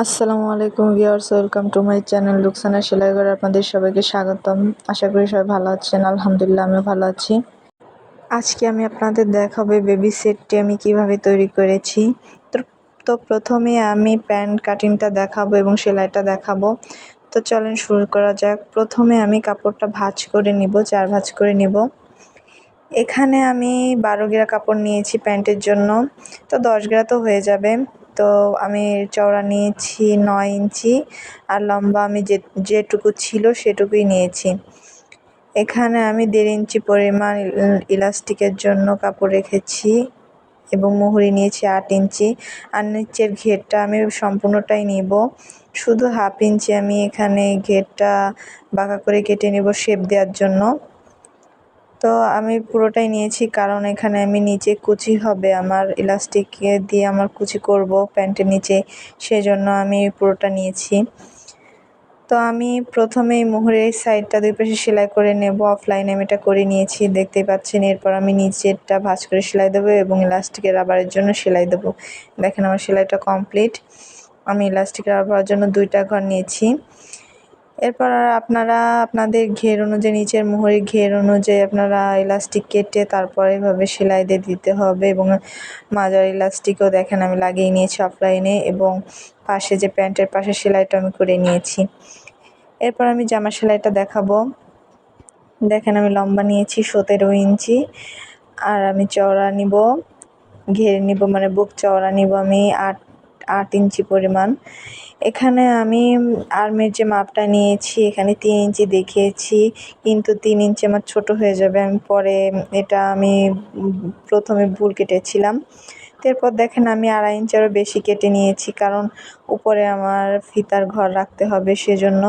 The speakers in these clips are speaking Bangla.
আসসালামু আলাইকুম viewers, welcome to my channel Ruksana সেলাইঘর। আপনাদের সবাইকে স্বাগতম। আশা করি সবাই ভালো আছেন। আলহামদুলিল্লাহ, আমিও ভালো আছি। আজকে আমি আপনাদের দেখাবো বেবি সেটটি আমি কীভাবে তৈরি করেছি। তো প্রথমে আমি প্যান্ট কাটিংটা দেখাবো এবং সেলাইটা দেখাবো। তো চলেন শুরু করা যাক। প্রথমে আমি কাপড়টা ভাঁজ করে নিব, চার ভাঁজ করে নিব। এখানে আমি বারো গেরা কাপড় নিয়েছি প্যান্টের জন্য। তো দশ গেরা তো হয়ে যাবে। তো আমি চওড়া নিয়েছি নয় ইঞ্চি আর লম্বা আমি যে, যেটুকু ছিল সেটুকুই নিয়েছি। এখানে আমি দেড় ইঞ্চি পরিমাণ ইলাস্টিকের জন্য কাপড় রেখেছি এবং মুহুরি নিয়েছি আট ইঞ্চি আর নিচের ঘেরটা আমি সম্পূর্ণটাই নিব। শুধু হাফ ইঞ্চি আমি এখানে ঘেরটা বাঁকা করে কেটে নেব শেপ দেওয়ার জন্য। তো আমি পুরোটাই নিয়েছি, কারণ এখানে আমি নিচে কুচি হবে আমার ইলাস্টিক দিয়ে আমার কুচি করব প্যান্টের নিচে, সেজন্য আমি পুরোটা নিয়েছি। তো আমি প্রথমে মোহরের সাইডটা দুই পাশে সেলাই করে নেব অফলাইনে আমি এটা করে নিয়েছি, দেখতেই পাচ্ছেন, এরপর আমি নিচেরটা ভাঁজ করে সেলাই দেবো এবং ইলাস্টিকের রাবারের জন্য সেলাই দেবো। দেখেন আমার সেলাইটা কমপ্লিট আমি ইলাস্টিকের রাবারের জন্য দুইটা ঘর নিয়েছি। এরপর আপনারা আপনাদের ঘের অনুযায়ী, নিচের মোহরের ঘের অনুযায়ী আপনারা ইলাস্টিক কেটে তারপর এভাবে সেলাই দিয়ে দিতে হবে এবং মাজার ইলাস্টিকও দেখেন আমি লাগিয়ে নিয়েছি অফলাইনে এবং পাশে যে প্যান্টের পাশে সেলাইটা আমি করে নিয়েছি। এরপর আমি জামা সেলাইটা দেখাবো। দেখেন আমি লম্বা নিয়েছি, সতেরো ইঞ্চি। আর আমি চওড়া নিব, ঘেরে নিব মানে বুক চওড়া নিব আমি, আট আট ইঞ্চি পরিমাণ। এখানে আমি আর্মের যে মাপটা নিয়েছি, এখানে তিন ইঞ্চি দেখিয়েছি, কিন্তু তিন ইঞ্চি আমার ছোট হয়ে যাবে। আমি পরে এটা আমি প্রথমে ভুল কেটেছিলাম। এরপর দেখেন আমি আড়াই ইঞ্চি আরও বেশি কেটে নিয়েছি, কারণ উপরে আমার ফিতার ঘর রাখতে হবে সেজন্য।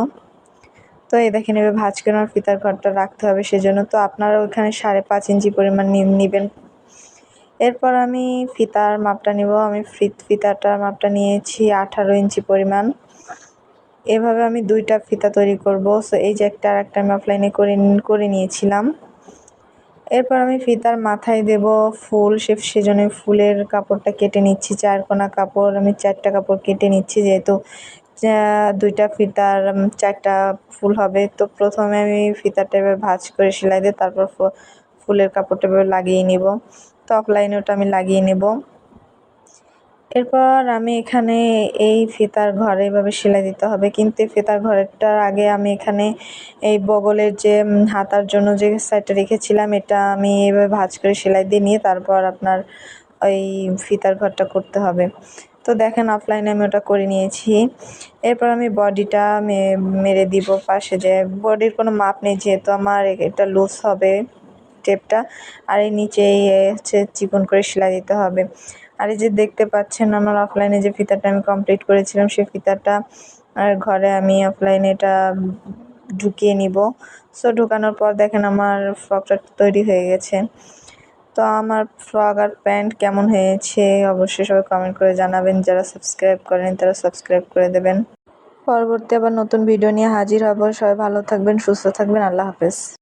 তো এই দেখেন এবার ভাজ করে আমার ফিতার ঘরটা রাখতে হবে সেজন্য। তো আপনারা ওইখানে সাড়ে পাঁচ ইঞ্চি পরিমাণ নেবেন। এরপর আমি ফিতার মাপটা নিব। আমি ফিতাটার মাপটা নিয়েছি আঠারো ইঞ্চি পরিমাণ। এভাবে আমি দুইটা ফিতা তৈরি করব। সো এই যে একটা আর একটা আমি অফলাইনে করে করে নিয়েছিলাম। এরপর আমি ফিতার মাথায় দেব ফুল। সে, সেজন্য ফুলের কাপড়টা কেটে নিচ্ছি চার কোনা কাপড়। আমি চারটা কাপড় কেটে নিচ্ছি, যেহেতু দুইটা ফিতার চারটা ফুল হবে। তো প্রথমে আমি ফিতাটা এবার ভাঁজ করে সেলাই দিয়ে তারপর ফুলের কাপড়টা এবার লাগিয়ে নিব। টপ লাইনে ওটা আমি লাগিয়ে নেব। এরপর আমি এখানে এই ফিতার ঘরে এভাবে সেলাই দিতে হবে। কিন্তু ফিতার ঘরেরটার আগে আমি এখানে এই বগলের যে হাতার জন্য যে সাইডটা রেখেছিলাম, এটা আমি এভাবে ভাঁজ করে সেলাই দিয়ে নিয়ে তারপর আপনার ওই ফিতার ঘরটা করতে হবে। তো দেখেন অফলাইনে আমি ওটা করে নিয়েছি। এরপর আমি বডিটা মেরে দিব পাশে যে, বডির কোনো মাপ নেই যেহেতু আমার, এটা লুজ হবে। টেপটা আর এই নিচে হচ্ছে চিকন করে সেলাই দিতে হবে। আর এই যে দেখতে পাচ্ছেন আমার অফলাইনে যে ফিতাটা আমি কমপ্লিট করেছিলাম, সেই ফিতাটা আর ঘরে আমি অফলাইনে এটা ঢুকিয়ে নিব। সো ঢুকানোর পর দেখেন আমার ফ্রকটা তৈরি হয়ে গেছে। তো আমার ফ্রক আর প্যান্ট কেমন হয়েছে অবশ্যই সবাই কমেন্ট করে জানাবেন। যারা সাবস্ক্রাইব করেন তারা সাবস্ক্রাইব করে দেবেন। পরবর্তী আবার নতুন ভিডিও নিয়ে হাজির হব। সবাই ভালো থাকবেন, সুস্থ থাকবেন। আল্লাহ হাফেজ।